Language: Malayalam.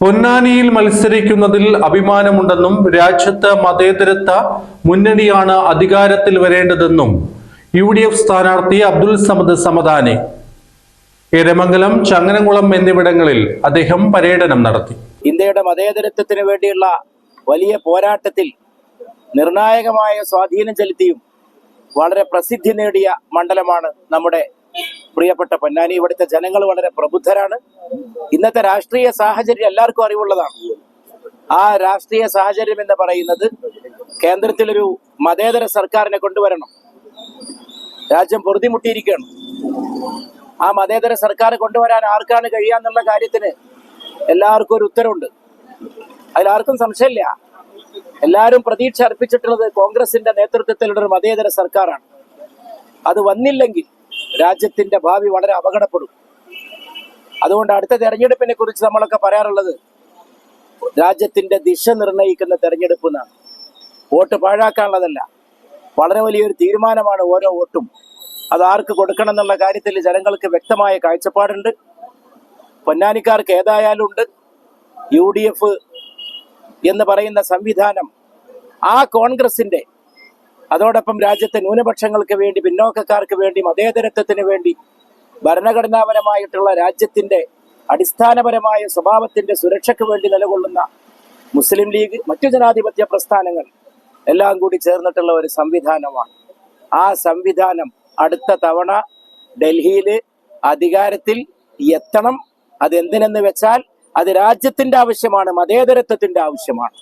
പൊന്നാനിയിൽ മത്സരിക്കുന്നതിൽ അഭിമാനമുണ്ടെന്നും രാജ്യത്ത് മതേതരത്വ മുന്നണിയാണ് അധികാരത്തിൽ വരേണ്ടതെന്നും യു ഡി എഫ് സ്ഥാനാർത്ഥി അബ്ദുൽ സമദ് സമദാനി. എരമംഗലം ചങ്ങനകുളം എന്നിവിടങ്ങളിൽ അദ്ദേഹം പര്യടനം നടത്തി. ഇന്ത്യയുടെ മതേതരത്വത്തിന് വേണ്ടിയുള്ള വലിയ പോരാട്ടത്തിൽ നിർണായകമായ സ്വാധീനം ചെലുത്തിയും വളരെ പ്രസിദ്ധി നേടിയ മണ്ഡലമാണ് നമ്മുടെ പ്രിയപ്പെട്ട പൊന്നാനി ഇവിടുത്തെ ജനങ്ങൾ വളരെ പ്രബുദ്ധരാണ്. ഇന്നത്തെ രാഷ്ട്രീയ സാഹചര്യം എല്ലാവർക്കും അറിവുള്ളതാണ്. ആ രാഷ്ട്രീയ സാഹചര്യം എന്ന് പറയുന്നത് കേന്ദ്രത്തിലൊരു മതേതര സർക്കാരിനെ കൊണ്ടുവരണം. രാജ്യം പൊറുതിമുട്ടിയിരിക്കുകയാണ്. ആ മതേതര സർക്കാർ കൊണ്ടുവരാൻ ആർക്കാണ് കഴിയാന്നുള്ള കാര്യത്തിന് എല്ലാവർക്കും ഒരു ഉത്തരവുണ്ട്. അതിലാർക്കും സംശയമില്ല. എല്ലാവരും പ്രതീക്ഷ അർപ്പിച്ചിട്ടുള്ളത് കോൺഗ്രസിന്റെ നേതൃത്വത്തിലുള്ള ഒരു മതേതര സർക്കാരാണ്. അത് വന്നില്ലെങ്കിൽ രാജ്യത്തിന്റെ ഭാവി വളരെ അപകടപ്പെടും. അതുകൊണ്ട് അടുത്ത തെരഞ്ഞെടുപ്പിനെ കുറിച്ച് നമ്മളൊക്കെ പറയാറുള്ളത് രാജ്യത്തിന്റെ ദിശ നിർണയിക്കുന്ന തെരഞ്ഞെടുപ്പ് എന്നാണ്. വോട്ട് പാഴാക്കാനുള്ളതല്ല. വളരെ വലിയൊരു തീരുമാനമാണ് ഓരോ വോട്ടും. അത് ആർക്ക് കൊടുക്കണം എന്നുള്ള കാര്യത്തിൽ ജനങ്ങൾക്ക് വ്യക്തമായ കാഴ്ചപ്പാടുണ്ട്. പൊന്നാനിക്കാർക്ക് ഏതായാലും ഉണ്ട്. യു ഡി എഫ് എന്ന് പറയുന്ന സംവിധാനം ആ കോൺഗ്രസിന്റെ അതോടൊപ്പം രാജ്യത്തെ ന്യൂനപക്ഷങ്ങൾക്ക് വേണ്ടി പിന്നോക്കക്കാർക്ക് വേണ്ടി മതേതരത്വത്തിന് വേണ്ടി ഭരണഘടനാപരമായിട്ടുള്ള രാജ്യത്തിന്റെ അടിസ്ഥാനപരമായ സ്വഭാവത്തിന്റെ സുരക്ഷയ്ക്ക് വേണ്ടി നിലകൊള്ളുന്ന മുസ്ലിം ലീഗ് മറ്റു ജനാധിപത്യ പ്രസ്ഥാനങ്ങൾ എല്ലാം കൂടി ചേർന്നിട്ടുള്ള ഒരു സംവിധാനമാണ്. ആ സംവിധാനം അടുത്ത തവണ ഡൽഹിയിൽ അധികാരത്തിൽ എത്തണം. അതെന്തിനെന്ന് വെച്ചാൽ അത് രാജ്യത്തിന്റെ ആവശ്യമാണ് മതേതരത്വത്തിന്റെ ആവശ്യമാണ്.